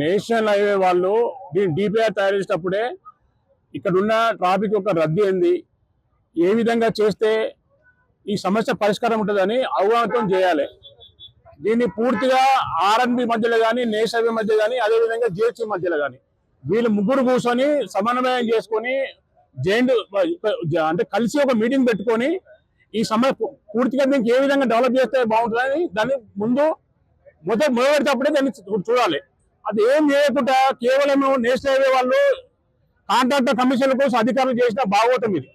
National highway వాళ్ళు దీన్ని DPR తయారు చేసేటప్పుడే ఇక్కడ ఉన్న ట్రాఫిక్ యొక్క రద్దీ ఏంది ఏ విధంగా చేస్తే ఈ సమస్య పరిష్కారం ఉంటుందని అవగాహన చేయాలి. దీన్ని పూర్తిగా ఆర్ఎన్బి మధ్యలో కానీ నేషనల్ హైవే మధ్య కానీ అదేవిధంగా జిహెచ్సి మధ్యలో కానీ వీళ్ళు ముగ్గురు కూర్చొని సమన్వయం చేసుకొని జైంట్ అంటే కలిసి ఒక మీటింగ్ పెట్టుకొని ఈ సమస్య పూర్తిగా దీనికి ఏ విధంగా డెవలప్ చేస్తే బాగుంటుందని దాన్ని ముందు మొదటి మొదలెట్టేటప్పుడే దాన్ని చూడాలి. అది ఏం చేయకుండా కేవలం నేషనల్ హైవే వాళ్ళు కాంట్రాక్టర్ కమిషన్ల కోసం అధికారులు చేసిన బాగోతం ఇది.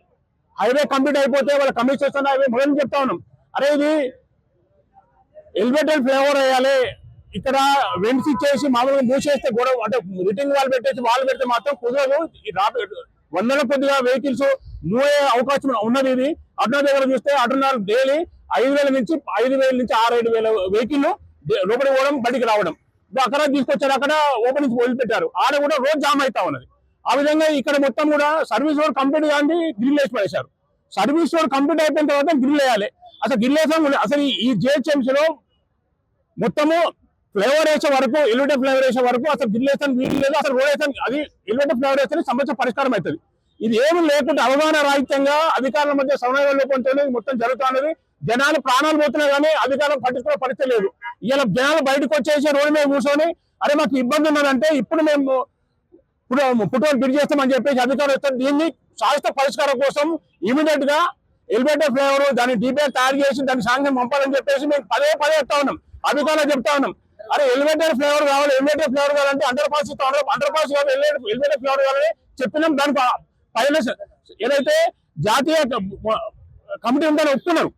హైవే కంప్లీట్ అయిపోతే వాళ్ళ కమిషన్ హైవే మొదలు చెప్తా ఉన్నాం. అరే ఇది ఎలివేటెడ్ ఫ్లేవర్ వేయాలి. ఇక్కడ వెంట్స్ ఇచ్చేసి మామూలుగా మూసేస్తే గొడవ అంటే రిటర్న్ వాళ్ళు పెట్టేసి వాళ్ళు పెడితే మాత్రం కుదరదు. వందల కొద్దిగా వెహికల్స్ మూవ్ అయ్యే అవకాశం ఉన్నది ఇది. అడ్నా దగ్గర చూస్తే అడ్నా డైలీ ఐదు వేల నుంచి ఐదు వేల నుంచి ఆరు ఐదు వేల వెహికల్ లోపలికి పోవడం బయటికి రావడం. అక్కడ తీసుకొచ్చారు అక్కడ ఓపెనింగ్ వదిలిపెట్టారు ఆడ కూడా రోడ్ జామ్ అవుతా ఉన్నది. ఆ విధంగా ఇక్కడ మొత్తం కూడా సర్వీస్ రోడ్ కంప్లీట్ కానీ గ్రిల్ వేసి పడేశారు. సర్వీస్ రోడ్ కంప్లీట్ అయిపోయిన తర్వాత గ్రిల్ వేయాలి. అసలు గ్రిల్ వేసాం అసలు ఈ- ఈ జిహెచ్ఎంసీ లో మొత్తము ఫ్లేవర్ వేసే వరకు ఎలివేటర్ ఫ్లేవర్ వేసే వరకు అసలు గ్రిల్ వేసాను వీలు లేదు అసలు రోడ్ వేసాను అది ఎలివేటర్ ఫ్లేవర్ వేస్తే సమస్య పరిష్కారం అవుతుంది ఇది ఏమి లేకుండా అవగాహన రాహిత్యంగా అధికారుల మధ్య సమన్వయ లోపంతో మొత్తం జరుగుతున్నది జనాలు ప్రాణాలు పోతున్నా కానీ అధికారం పట్టించుకునే పరిస్థితి లేదు. ఇలా జనాలు బయటకు వచ్చేసి రోడ్డు మీద కూర్చొని అరే మాకు ఇబ్బంది ఉన్నదంటే ఇప్పుడు మేము ఇప్పుడు పుట్టుకొని బిడ్ చేస్తామని చెప్పేసి అధికారులు వస్తారు దీన్ని శాశ్వత పరిష్కారం కోసం ఇమీడియట్గా ఎలివేటర్ ఫ్లేవర్ దాన్ని డిబేట్ తయారు చేసి దాన్ని సాంగ్యం పంపాలని చెప్పేసి మేము పదే పదే చెప్తా ఉన్నాం. అధికారులు చెప్తా ఉన్నాం. అరే ఎలివేటర్ ఫ్లేవర్ కావాలి ఎలివేటర్ ఫ్లేవర్ కావాలంటే అండర్ పాస్ ఇస్తా అండర్ పాస్ కావాలి ఎలివేటర్ ఫ్లేవర్ కావాలని చెప్పినాం. దానికి పైన ఏదైతే జాతీయ కమిటీ ఉందని ఒప్పుకున్నారు.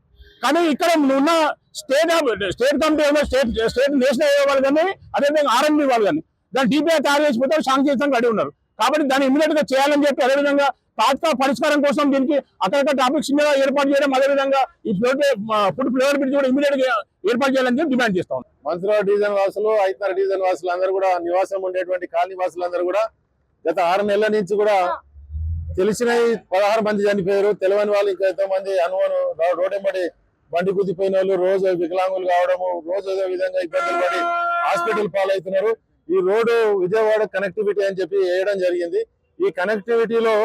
కానీ ఇక్కడ ఉన్న స్టేట్ స్టేట్ కమిటీ ఉన్న స్టేట్ స్టేట్ నేషనల్ హైవే వాళ్ళు కానీ అదేవిధంగా ఆర్ఎంబి వాళ్ళు కానీ దాన్ని డిపిఐ తయారు చేసిపోతే చేస్తానికి రెడీ ఉన్నారు. కాబట్టి దాన్ని ఇమీడియట్గా చేయాలని చెప్పి అదేవిధంగా తాత్కాల పరిష్కారం కోసం దీనికి అక్కడక్కడ ట్రాఫిక్ సిగ్నల్ ఏర్పాటు చేయడం అదేవిధంగా ఈ ఫ్లోట్ ఫుడ్ ఫ్లేవర్ బ్రిడ్జ్ కూడా ఇమీడియట్గా ఏర్పాటు చేయాలని చెప్పి డిమాండ్ చేస్తా ఉన్నాం. మంత్రిరావు డివిజన్ వాసులు ఐదున్నర డివిజన్ వాసులు అందరూ కూడా నివాసం ఉండేటువంటి కాలనీ వాసులందరూ కూడా గత ఆరు నెలల నుంచి కూడా తెలిసిన పదహారు మంది చనిపోయారు. తెలియని వాళ్ళు ఇంకా ఎంతో మంది అనుమానం రోడ్డెంబడి బండి కుదిపోయిన వాళ్ళు రోజు వికలాంగులు కావడము రోజు ఏదో విధంగా ఇబ్బందులు పడి హాస్పిటల్ పాలవుతున్నారు. ఈ రోడ్డు విజయవాడ కనెక్టివిటీ అని చెప్పి వేయడం జరిగింది. ఈ కనెక్టివిటీలో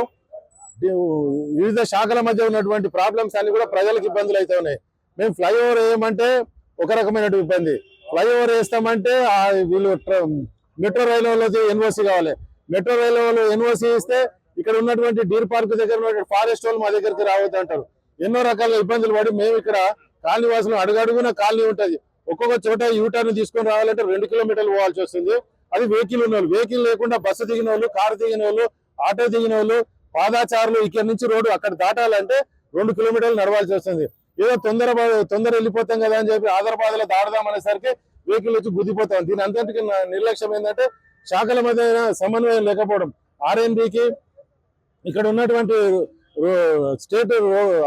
వివిధ శాఖల మధ్య ఉన్నటువంటి ప్రాబ్లమ్స్ అన్ని కూడా ప్రజలకు ఇబ్బందులు అయితే ఉన్నాయి. మేము ఫ్లైఓవర్ వేయమంటే ఒక రకమైన ఇబ్బంది. ఫ్లైఓవర్ వేస్తామంటే వీళ్ళు మెట్రో రైలు వాళ్ళకి ఎన్ఓసి కావాలి. మెట్రో రైలు వాళ్ళు ఎన్ఓసి ఇస్తే ఇక్కడ ఉన్నటువంటి డీర్ పార్క్ దగ్గర ఉన్నటువంటి ఫారెస్ట్ వాళ్ళు మా దగ్గరికి రావద్దు అంటారు ఎన్నో రకాల ఇబ్బందులు పడి మేము ఇక్కడ కాలనీ వాసులు అడుగడుగున కాలనీ ఉంటుంది. ఒక్కొక్క చోట యూటర్న్ తీసుకొని రావాలంటే రెండు కిలోమీటర్లు పోవాల్సి వస్తుంది. అది వెహికల్ ఉన్న వాళ్ళు వెహికల్ లేకుండా బస్సు దిగిన వాళ్ళు కారు దిగిన వాళ్ళు ఆటో దిగిన వాళ్ళు పాదాచారులు ఇక్కడ నుంచి రోడ్డు అక్కడ దాటాలంటే రెండు కిలోమీటర్లు నడవాల్సి వస్తుంది. ఏదో తొందర తొందర వెళ్ళిపోతాం కదా అని చెప్పి ఆధారబాధలో దాడదాం అనేసరికి వెహికల్ వచ్చి గుద్దిపోతాం. దీని అంతటికి నా నిర్లక్ష్యం ఏంటంటే శాఖల మధ్య సమన్వయం లేకపోవడం. ఆర్ఎన్బికి ఇక్కడ ఉన్నటువంటి స్టేట్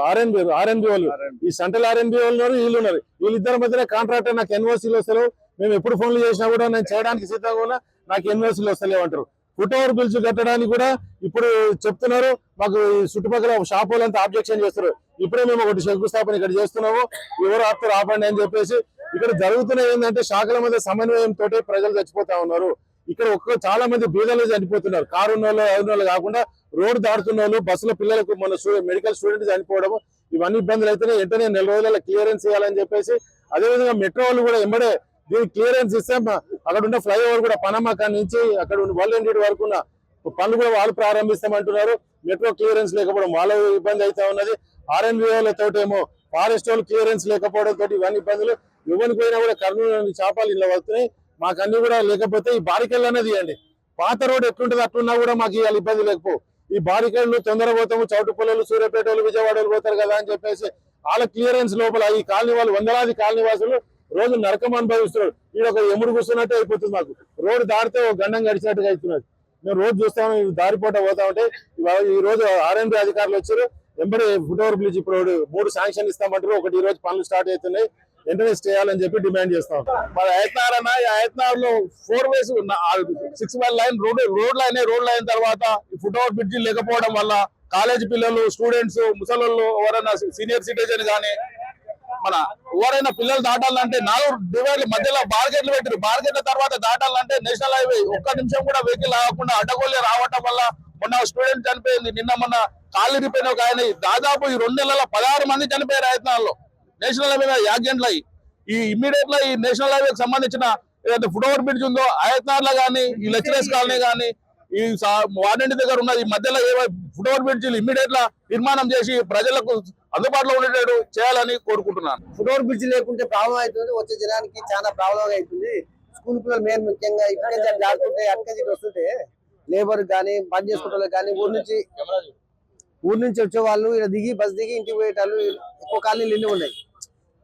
ఆర్ఎన్బి ఆర్ఎన్బి వాళ్ళు. ఈ సెంట్రల్ ఆర్ఎన్బి వాళ్ళు ఉన్నారు వీళ్ళు ఉన్నారు వీళ్ళిద్దరి మధ్యన కాంట్రాక్టర్ నాకు ఎన్ఓసీలు వస్తలేవు. మేము ఎప్పుడు ఫోన్లు చేసినా కూడా నేను చేయడానికి సిద్ధంగా ఉన్నా నాకు ఎన్ఓసీలు వస్తలేవు అంటారు. ఫుట్ ఓవర్ బిల్స్ కట్టడానికి కూడా ఇప్పుడు చెప్తున్నారు మాకు చుట్టుపక్కల షాప్ వాళ్ళంతా ఆబ్జెక్షన్ చేస్తారు ఇప్పుడే మేము ఒకటి శంకుస్థాపన ఇక్కడ చేస్తున్నాము ఎవరు ఆపుతారు ఆపండి అని చెప్పేసి. ఇక్కడ జరుగుతున్న ఏంటంటే శాఖల మధ్య సమన్వయం తోటే ప్రజలు చచ్చిపోతా ఉన్నారు. ఇక్కడ ఒక్క చాలా మంది బీదలు చనిపోతున్నారు. కారు ఉన్న వాళ్ళు కాకుండా రోడ్డు దాడుతున్న వాళ్ళు బస్సులో పిల్లలకు మన మెడికల్ స్టూడెంట్ చనిపోవడం ఇవన్నీ ఇబ్బందులు అయితేనే వెంటనే నెల రోజుల క్లియరెన్స్ చేయాలని చెప్పేసి అదేవిధంగా మెట్రో వాళ్ళు కూడా ఎంబడే దీనికి క్లియరెన్స్ ఇస్తే అక్కడ ఉన్న ఫ్లైఓవర్ కూడా పనమ్మ అక్కడి నుంచి అక్కడ ఉన్న వల్లండి వరకు ఉన్న పనులు కూడా వాళ్ళు ప్రారంభిస్తామంటున్నారు. మెట్రో క్లియరెన్స్ లేకపోవడం వాళ్ళ ఇబ్బంది అయితే ఉన్నది. ఆర్ఎన్బిఓలతో వాళ్ళతో ఏమో ఫారెస్ట్ వాళ్ళు క్లియరెన్స్ లేకపోవడం తోటి ఇవన్నీ ఇబ్బందులు. ఎవరికి పోయినా కూడా కర్నూలు చేపలు ఇలా వస్తున్నాయి. మాకు అన్ని కూడా లేకపోతే ఈ బారికెళ్ళు అనేది ఇవ్వండి పాత రోడ్ ఎట్లుంటుంది అట్లున్నా కూడా మాకు ఇవాళ ఇబ్బంది లేకపో. ఈ బారికేళ్ళు తొందర పోతాము చౌటు పొలలు సూర్యాపేట విజయవాడ వాళ్ళు పోతారు కదా అని చెప్పేసి వాళ్ళ క్లియరెన్స్ లోపల ఈ కాలనీ వాళ్ళు వందలాది కాలనీ వాసులు రోజు నరకం అనుభవిస్తున్నారు. ఈడ ఒక ఎముడు కూర్చున్నట్టే అయిపోతుంది మాకు. రోడ్డు దారితే ఒక గండం గడిచినట్టుగా అవుతున్నది. మేము రోజు చూస్తాము దారిపోట పోతా ఉంటే ఈ రోజు ఆర్ఎంబి అధికారులు వచ్చారు. ఎంబడి ఫుట్ ఓవర్ బ్రిడ్జ్ ఇప్పుడు మూడు శాంక్షన్ ఇస్తామంటారు ఒకటి ఈ రోజు పనులు స్టార్ట్ అవుతున్నాయి. వెంటనే చేయాలని చెప్పి డిమాండ్ చేస్తాం మరి ఆయత్నార్ అన్న ఈ ఆయత్నార్లో four ways six mile line road road line road line తర్వాత ఈ ఫుట్ ఓవర్ బ్రిడ్జి లేకపోవడం వల్ల కాలేజ్ పిల్లలు స్టూడెంట్స్ ముసలోళ్ళు ఎవరైనా సీనియర్ సిటిజన్ గానీ మన ఎవరైనా పిల్లలు దాటాలంటే నాలుగు డివైడ్ల మధ్యలో బార్గెట్లు పెట్టారు బార్గెట్ల తర్వాత దాటాలంటే నేషనల్ హైవే ఒక్క నిమిషం కూడా వెహికల్ ఆగకుండా అడ్డగోలే రావటం వల్ల మొన్న స్టూడెంట్ చనిపోయింది. నిన్న మొన్న కాలు ఇరిపోయిన ఒక ఆయన దాదాపు ఈ రెండు నెలల పదహారు మంది చనిపోయారు ఆయత్నాల్లో నేషనల్ హైవే మీద యాక్సిడెంట్లు అయ్యి ఈ ఇమ్మీడియట్గా ఈ నేషనల్ హైవేకి సంబంధించిన ఏదైతే ఫుట్ ఓవర్ బ్రిడ్జ్ ఉందో ఆయత్నార్లో కానీ ఈ లెక్చరర్స్ కాలనీ కానీ ఈ వార్డెంట్ దగ్గర ఉన్నది ఈ మధ్యలో ఏ ఫుట్ ఓవర్ బ్రిడ్జ్ ఇమ్మీడియట్గా నిర్మాణం చేసి ప్రజలకు అందుబాటులో ఉండేటట్టు చేయాలని కోరుకుంటున్నాను. ఫుట్ ఓవర్ బ్రిడ్జ్ లేకుంటే ప్రాబ్లం అవుతుంది. వచ్చే జనానికి చాలా ప్రాబ్లం అవుతుంది. స్కూల్ పిల్లలు మెయిన్ ముఖ్యంగా జారుకుంటే అక్కడి వస్తుంటే లేబర్ కానీ పని వాళ్ళకి కానీ ఊరి నుంచి ఊరి నుంచి వచ్చే వాళ్ళు ఇలా దిగి బస్ దిగి ఇంటికి పోయేటాళ్ళు ఎక్కువ కాలనీలు ఎన్ని ఉన్నాయి.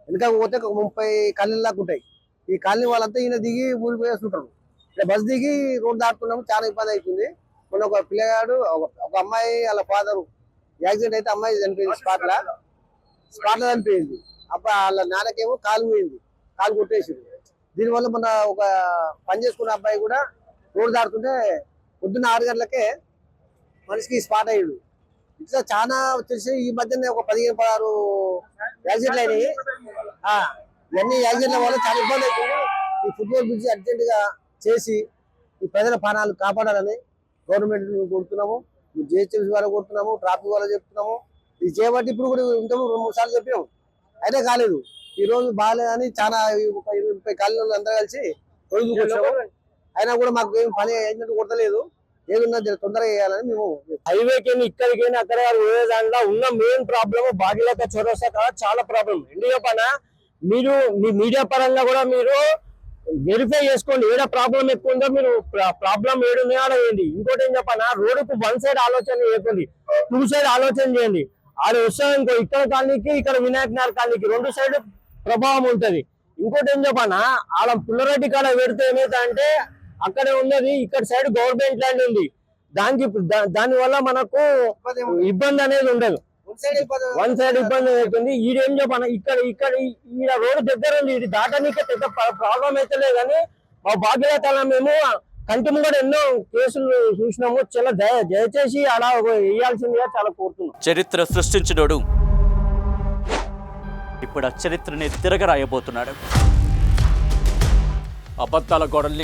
వెనక పోతే ఒక ముప్పై కాలనీ దాకా ఉంటాయి. ఈ కాలనీ వాళ్ళంతా ఈయన దిగి ఊరిపోయేస్తుంటారు ఇట్లా బస్ దిగి రోడ్ దాటుకున్నాము చాలా ఇబ్బంది అవుతుంది మొన్న ఒక పిల్లగాడు ఒక- ఒక అమ్మాయి వాళ్ళ ఫాదరు. యాక్సిడెంట్ అయితే అమ్మాయి చనిపోయింది స్పాట్ లా స్పాట్ చనిపోయింది. అప్పుడు వాళ్ళ నాన్నకేమో కాలు పోయింది. కాలు కొట్టేసింది దీనివల్ల మన ఒక పని చేసుకున్న అబ్బాయి కూడా రోడ్డు దాటుతుంటే పొద్దున్న ఆరు గంటలకే మనిషికి స్పాట్ అయ్యాడు. ఇట్లా చాలా వచ్చేసి ఈ మధ్యనే ఒక పదిహేను పదహారు యాక్సిడెంట్లు అయినాయి. ఇవన్నీ యాక్సిడెంట్ల వల్ల చాలా ఇబ్బంది అవుతుంది ఈ ఫుట్బాల్ బ్రిడ్జ్ అర్జెంట్గా చేసి ఈ ప్రజల ప్రాణాలు కాపాడాలని గవర్నమెంట్ కోరుతున్నాము. జిహెచ్ఎంసీ వాళ్ళకి కోరుతున్నాము ట్రాఫిక్ వాళ్ళు చెప్తున్నాము. ఇది చేయబట్టి ఇప్పుడు కూడా ఇంతకు రెండు మూడు సార్లు చెప్పినాము అయితే కాలేదు. ఈ రోజు బాగాలేదని చాలా ఒక ఇరవై ముప్పై కాలనీలు అందరూ కలిసి రోజు అయినా కూడా మాకు ఏం పని అయినట్టు కొడతలేదు. ఏదున్నా తొందరగా చేయాలని మేము హైవేకి ఇక్కడికి అక్కడ వేరే దాంట్లో ఉన్న మెయిన్ ప్రాబ్లమ్ భాగీరథ చౌరస్తా కాదు చాలా ప్రాబ్లం ఎందుకు పైన మీరు మీ మీడియా పరంగా కూడా మీరు వెరిఫై చేసుకోండి ఏడ ప్రాబ్లం ఎక్కువ ఉందో మీరు ప్రాబ్లం ఏడుందో ఆడ వేయండి ఇంకోటి ఏం చెప్పనా? రోడ్డుకు వన్ సైడ్ ఆలోచన చేయకండి టూ సైడ్ ఆలోచన చేయండి. ఆడ వస్తాం ఇంకో ఇక్కడ కాలనీకి ఇక్కడ వినాయక నగర్ కాలనీకి రెండు సైడ్ ప్రభావం ఉంటది. ఇంకోటి ఏం చెప్పానా? ఆడ పుల్లరెడ్డి కాడ పెడితే ఏమైతే అంటే అక్కడే ఉన్నది ఇక్కడ సైడ్ గవర్నమెంట్ ల్యాండ్ ఉంది. దానికి దాని వల్ల మనకు ఇబ్బంది అనేది ఉండదు. వన్ సైడ్ ఇబ్బంది అవుతుంది. ఈడేం చెప్పన? ఇక్కడ ఇక్కడ ఈ- ఈడ రోడ్డు దగ్గర ఉంది. ఇది దాటనీకే పెద్ద ప్రాబ్లం అయితే లేదు కానీ మా భాగ్యతల మేము కంటి ముంగడ ఎన్నో కేసులు చూసినాము. చాలా దయ దయచేసి అలా వేయాల్సిందిగా చాలా కోరుతున్నాం. చరిత్ర సృష్టించినోడు ఇప్పుడు ఆ చరిత్రని తిరగరాయబోతున్నాడు. అబద్ధాల గోడల్ని